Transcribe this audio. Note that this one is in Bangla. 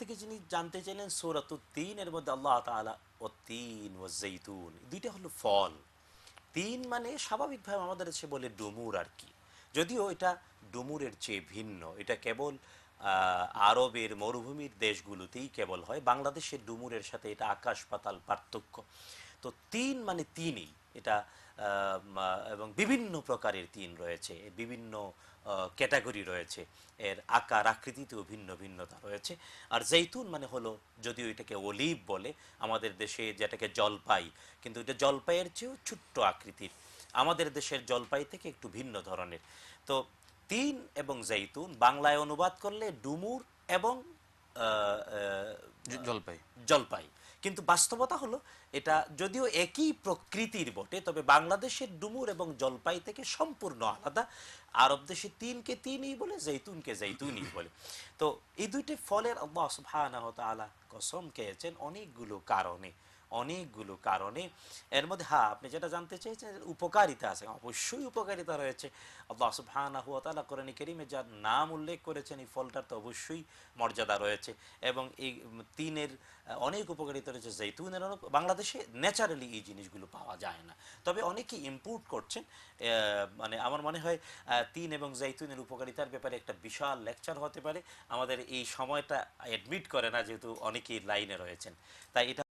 থেকে যিনি জানতে চাইলেন? সৌরাতুত তিন এর মধ্যে আল্লাহ তালা ও তিন ও জৈতুন দুইটা হলো ফল। তিন মানে স্বাভাবিকভাবে আমাদের দেশে বলে ডুমুর আর কি। যদিও এটা ডুমুরের চেয়ে ভিন্ন, এটা কেবল আরবের মরুভূমির দেশগুলোতেই কেবল হয়, বাংলাদেশের ডুমুরের সাথে এটা আকাশ পাতাল পার্থক্য। তো তিন মানে তিনই। এটা এবং বিভিন্ন প্রকারের তিন রয়েছে বিভিন্ন ক্যাটাগরি রয়েছে এর আকার আকৃতিতেও ভিন্ন ভিন্নতা রয়েছে। আর জৈতুন মানে হলো যদিও এটাকে অলিভ বলে আমাদের দেশে যেটাকে জলপাই কিন্তু এটা জলপাইয়ের চেয়েও ছোট্ট আকৃতির। আমাদের দেশের জলপাই থেকে একটু ভিন্ন ধরনের। তো তিন এবং জৈতুন বাংলায় অনুবাদ করলে ডুমুর এবং জলপাই। জলপাই। কিন্তু বাস্তবতা হলো এটা যদিও একই প্রকৃতির বটে, তবে বাংলাদেশের ডুমুর এবং জলপাই থেকে সম্পূর্ণ আলাদা। আরব দেশে তিনকে তিনই বলে, জৈতুনকে জৈতুনই বলে। তো এই দুইটি ফলের আল্লাহ সুবহানাহু ওয়া তাআলা কসম খেয়েছেন অনেকগুলো কারণে। অনেকগুলো কারণে। এর মধ্যে হ্যাঁ আপনি যেটা জানতে চেয়েছেন উপকারিতা আছে, অবশ্যই উপকারিতা রয়েছে। কোরআন কারীমে যার নাম উল্লেখ করেছেন, এই ফলটার তো অবশ্যই মর্যাদা রয়েছে। এবং এই তিনের, অনেক উপকারিতা রয়েছে, জৈতুনের অনেক বাংলাদেশে ন্যাচারালি এই জিনিসগুলো পাওয়া যায় না। তবে অনেকেই ইম্পোর্ট করছেন মানে আমার মনে হয় তিন এবং জৈতুনের উপকারিতার ব্যাপারে একটা বিশাল লেকচার হতে পারে। আমাদের এই সময়টা অ্যাডমিট করে না, যেহেতু অনেকেই লাইনে রয়েছেন। তাই এটা